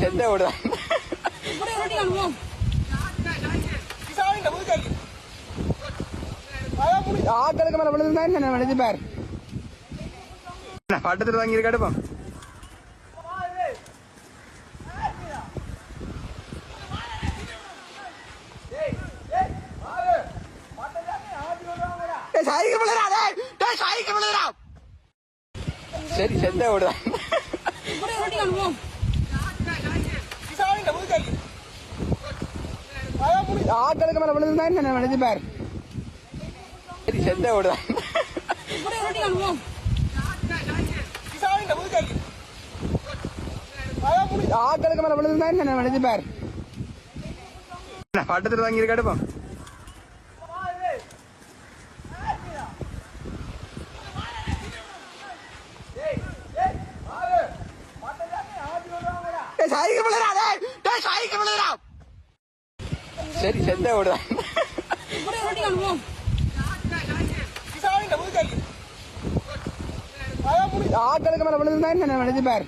செத்த ஓடுதான் ஆக்களுக்கு மேல விழுந்துதான் என்ன நினைச்சு பார் பட்டத்தில் வாங்கி இருக்காடுப்போம் சரி செத்த ஓடுதான் ஆக்களுக்கு மேல விழுந்துதான் என்ன நினைச்சு பாரு சரி செத்த விடுதான் இப்படி ஆக்களுக்கு மேல விழுந்துதான் என்ன நினைச்சு பாரு பட்டத்தில் வாங்கி இருக்காடுப்போம் சாய்க்கு விழுறாதே சாய்க்கு விழுறான் சரி செத்த ஓடுதான் இப்படி ஆக்களுக்கு மேல விழுந்துதான் என்ன நினைச்சு பாரு.